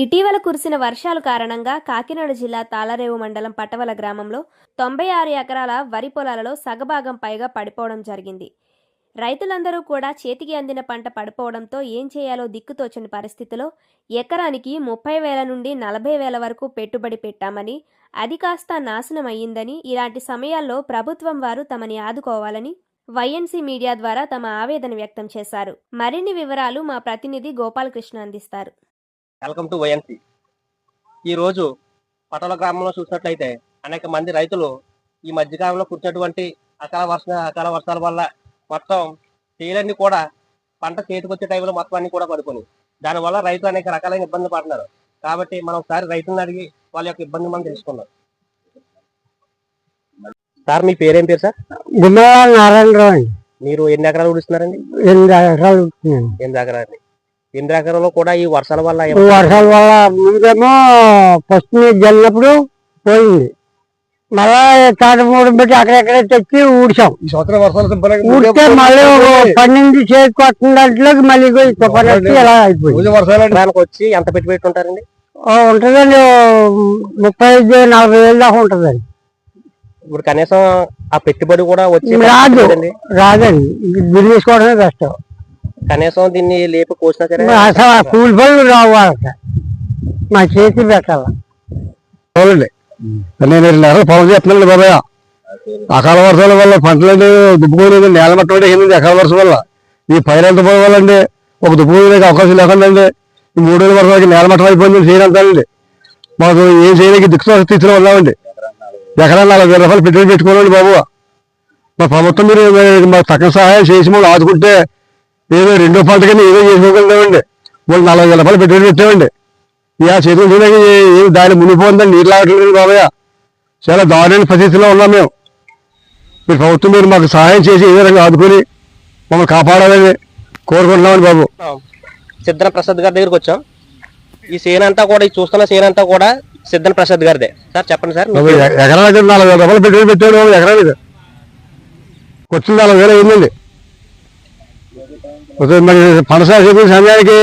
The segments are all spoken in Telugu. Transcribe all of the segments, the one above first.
ఇటీవల కురిసిన వర్షాలు కారణంగా కాకినాడ జిల్లా తాళరేవు మండలం పటవల గ్రామంలో తొంభై ఆరు ఎకరాల వరి పొలాలలో సగభాగం పైగా పడిపోవడం జరిగింది. రైతులందరూ కూడా చేతికి అందిన పంట పడిపోవడంతో ఏం చేయాలో దిక్కుతోచని పరిస్థితిలో ఎకరానికి ముప్పై వేల నుండి నలభై వేల వరకు పెట్టుబడి పెట్టామని అది కాస్త నాశనం అయ్యిందని ఇలాంటి సమయాల్లో ప్రభుత్వం వారు తమని ఆదుకోవాలని వైఎన్సీ మీడియా ద్వారా తమ ఆవేదన వ్యక్తం చేశారు. మరిన్ని వివరాలు మా ప్రతినిధి గోపాలకృష్ణ అందిస్తారు. Welcome to YNC. ఈరోజు పటల గ్రామంలో చూసినట్లయితే అనేక మంది రైతులు ఈ మధ్యకాలంలో కురిసినటువంటి అకాల వర్ష అకాల వర్షాల వల్ల మొత్తం చేలన్నీ కూడా పంట చేతికి వచ్చే టైంలో మొత్తం అన్ని కూడా పడుకొని దానివల్ల రైతులు అనేక రకాలైన ఇబ్బందులు పడుతున్నారు. కాబట్టి మనం ఒకసారి రైతులను అడిగి వాళ్ళ యొక్క ఇబ్బంది మనం తెలుసుకుందాం. సార్ మీ పేరేం పేరు సార్? గుమ్మల నారాయణరావు అండి. మీరు ఎన్ని ఎకరాలు ఉడిస్తున్నారండి ఎనిమిది ఎకరాలు ఎనిమిది ఎకరాలు. ఎకరాల్లో కూడా ఈ వర్షాల వల్ల వర్షాల వల్ల ముందేమో ఫస్ట్ నీరు జల్లినప్పుడు పోయింది. మళ్ళా తాట మూడు పెట్టి అక్కడెక్కడే తెచ్చి ఊడ్చాం. ఊడితే మళ్ళీ ఒక పన్నెండు చేతి కొట్టిన దాంట్లోకి మళ్ళీ తుఫాను వచ్చి ఇలా అయిపోయింది? రోజు వర్షాలు ఎకరానికి వచ్చి ఎంత పెట్టి పెట్టుంటారండి ఓ ఉంటుందండి ముప్పై ఐదు నలభై వేలు దాకా ఉంటుందండి. ఇప్పుడు కనీసం ఆ పెట్టుబడి కూడా వచ్చి రాదు. రాదండి. బిల్ తీసుకోవడమే కష్టం. కనీసం దీన్ని లేపి కోసినా సరే అసలు ఆ కూలి పనులు రావు వాళ్ళకి. మా చేతి పెట్టాల. నేను పొలం చేస్తున్నాను బాబాయ్. అకాల వర్షాల వల్ల పంటలు దుబ్బుకోలేదు నేల మట్టం ఎనిమిది అకాల వర్షం వల్ల? ఈ పైరంత పోవడం వల్ల అండి ఒక దుబ్బుకోలేక అవకాశం లేకుండా అండి ఈ మూడు వేల వర్షాలకి నేల మట్టం అయిపోయింది చేయనంతానండి మాకు ఏం చేయడానికి దిక్కు స్థితిలో ఉన్నామండి. ఎకరా నలభై వేల రూపాయలు పెట్టుబడి పెట్టుకోవాలండి బాబు. మా ప్రభుత్వం మీరు మాకు తక్కువ సహాయం చేసి మనం ఆదుకుంటే ఏదో రెండో పంట కింద ఏదో చేసుకోగలుగుతామండి. వాళ్ళు నలభై వేల రూపాయలు పెట్టుబడి పెట్టామండి. ఇక చేతులు చూడడానికి ఏం దాని మునిగిపోతుందని నీళ్ళు లాగట్లేదు బాబయ్య చాలా దారుణ పరిస్థితిలో ఉన్నాం మేము. మీరు ప్రభుత్వం మీరు మాకు సహాయం చేసి ఏ విధంగా ఆదుకొని మమ్మల్ని కాపాడాలని కోరుకుంటున్నామని బాబు. సిద్ధన ప్రసాద్ గారి దగ్గరికి వచ్చాం. ఈ సేన్ అంతా కూడా ఈ చూస్తున్న సేన్ అంతా కూడా సిద్ధన ప్రసాద్ గారిదే. సార్ చెప్పండి సార్. మీ బాబు, పేరు? ఎ- ఎకరానికి నాలుగు వేల రూపాయలు పెట్టుబడి పెట్టాడు బాబు ఎకరానికి. వచ్చింది నాలుగు వేలు అయిందండి. మరి పనస చెప్పిన సమయానికి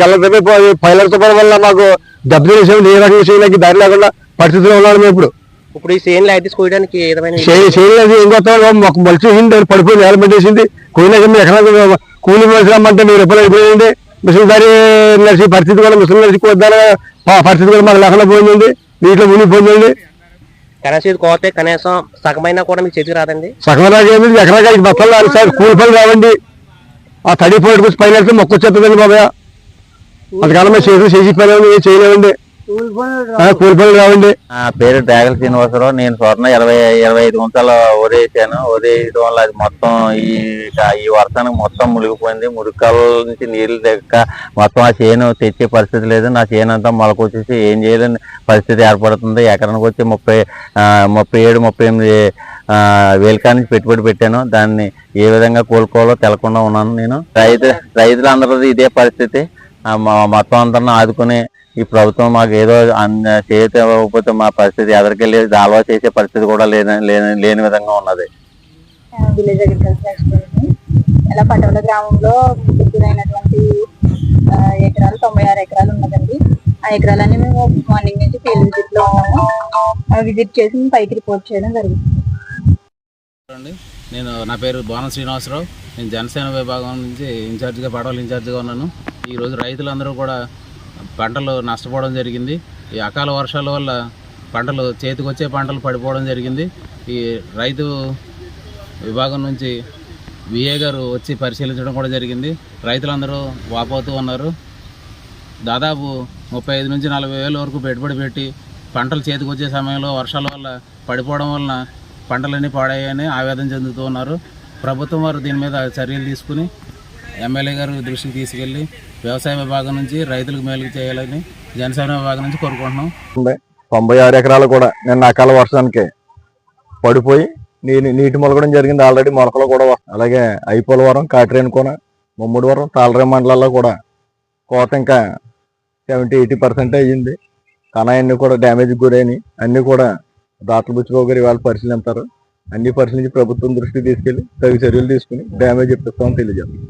గల్లతపై పైలర్ తుఫాన్ వల్ల మాకు దెబ్బతినేసాము ఏ రకంగా చేయడానికి దారి లేకుండా పరిస్థితిలో ఉన్నాడు మేము ఇప్పుడు. ఇప్పుడు ఈ సేన్ అయితే కోయడానికి చేయలేదు ఏం కొత్త మొక్క మొలిచేసింది దాన్ని పడిపోయి నేల పెట్టేసింది కూలికి మీ ఎకరానికి కూలి మనిషి రమ్మంటే మీరు ఎప్పుడు అయిపోయింది మిషన్ దారి నడిచి పరిస్థితి కూడా మిషన్ నడిచి కొద్దాన పరిస్థితి కూడా మాకు లేకుండా పోయిందండి. నీటిలో మునిగిపోయిందండి. కనీసం ఇది కోతే కనీసం సగమైనా కూడా మీకు చేతికి రాదండి? సగం రాకేమి ఎకరాకి బట్టలు రాదు సార్. కూలి పనులు రావండి. ఆ తడి పోటీ పైన వెళ్తే మొక్క వచ్చేస్తుందండి బాబాయ్. అంతకాలం మేము చేసి చేసి పని ఏం చేయలేమండి. కూలి పనులు రావండి. నా పేరు డ్రాగల్ శ్రీనివాసరావు. నేను స్వర్ణ ఇరవై ఇరవై ఐదు గుంటలు వరేసాను వరేయడం వల్ల అది మొత్తం ఈ ఈ వర్షానికి మొత్తం మునిగిపోయింది. మురికాల నుంచి నీళ్ళు తెక్క మొత్తం ఆ చేను తెచ్చే పరిస్థితి లేదు. నా చేను అంతా మొలకొచ్చేసి ఏం చేయలేని పరిస్థితి ఏర్పడుతుంది. ఎకరానికి వచ్చి ముప్పై ముప్పై ఏడు ముప్పై ఎనిమిది వేలకా నుంచి పెట్టుబడి పెట్టాను. దాన్ని ఏ విధంగా కోలుకోవాలో తెలకుండా ఉన్నాను నేను. రైతు రైతులందరూ ఇదే పరిస్థితి. మొత్తం అందరిని ఆదుకుని ఈ ప్రభుత్వం మాకు ఏదో చేతి ఇవ్వకపోతే మా పరిస్థితి ఎదరికెళ్ళి దాల్వా చేసే పరిస్థితి కూడా లేని లేని లేని విధంగా ఉన్నది. విలేజ్ అగ్రికల్చర్ గ్రామంలో అయినటువంటి ఎకరాలు తొంభై ఆరు ఎకరాలు ఉన్నదండి. ఆ ఎకరాలన్నీ మేము మార్నింగ్ నుంచి ఫీల్డ్ విజిట్లో ఉన్నాము. విజిట్ చేసి పైకి రిపోర్ట్ చేయడం జరిగింది నేను నా పేరు బోనం శ్రీనివాసరావు. నేను జనసేన విభాగం నుంచి ఇన్ఛార్జిగా పడవలు ఇన్ఛార్జిగా ఉన్నాను. ఈరోజు రైతులందరూ కూడా పంటలు నష్టపోవడం జరిగింది. ఈ అకాల వర్షాల వల్ల పంటలు చేతికొచ్చే పంటలు పడిపోవడం జరిగింది. ఈ రైతు విభాగం నుంచి విఏ గారు వచ్చి పరిశీలించడం కూడా జరిగింది. రైతులందరూ వాపోతూ ఉన్నారు. దాదాపు ముప్పై ఐదు నుంచి నలభై వేల వరకు పెట్టుబడి పెట్టి పంటలు చేతికొచ్చే సమయంలో వర్షాల వల్ల పడిపోవడం వలన పంటలన్నీ పాడాయని ఆవేదన చెందుతూ ఉన్నారు. ప్రభుత్వం వారు దీని మీద చర్యలు తీసుకుని ఎమ్మెల్యే గారు దృష్టికి తీసుకెళ్ళి వ్యవసాయ విభాగం నుంచి రైతులకు మేలు చేయాలని జనసేన విభాగం నుంచి కోరుకుంటున్నాం. తొంభై ఆరు ఎకరాలు కూడా నిన్న అకాల వర్షానికి పడిపోయి నేను నీటి మొలకడం జరిగింది ఆల్రెడీ మొలకలు కూడా అలాగే ఐపోలవరం కాట్రేనుకోన ముమ్మడివరం తాళరే మండలాల్లో కూడా కోత ఇంకా సెవెంటీ ఎయిటీ పర్సెంట్ అయ్యింది. కణాయన్ని కూడా డ్యామేజ్ గురైనవి అన్నీ కూడా దాతలు బుచ్చిబాబు గారు ఇవాళ పరిశీలిస్తారు అన్ని పరిశీలించి ప్రభుత్వం దృష్టికి తీసుకెళ్ళి తగు చర్యలు తీసుకుని డ్యామేజ్ ఇప్పిస్తామని తెలియజేస్తాం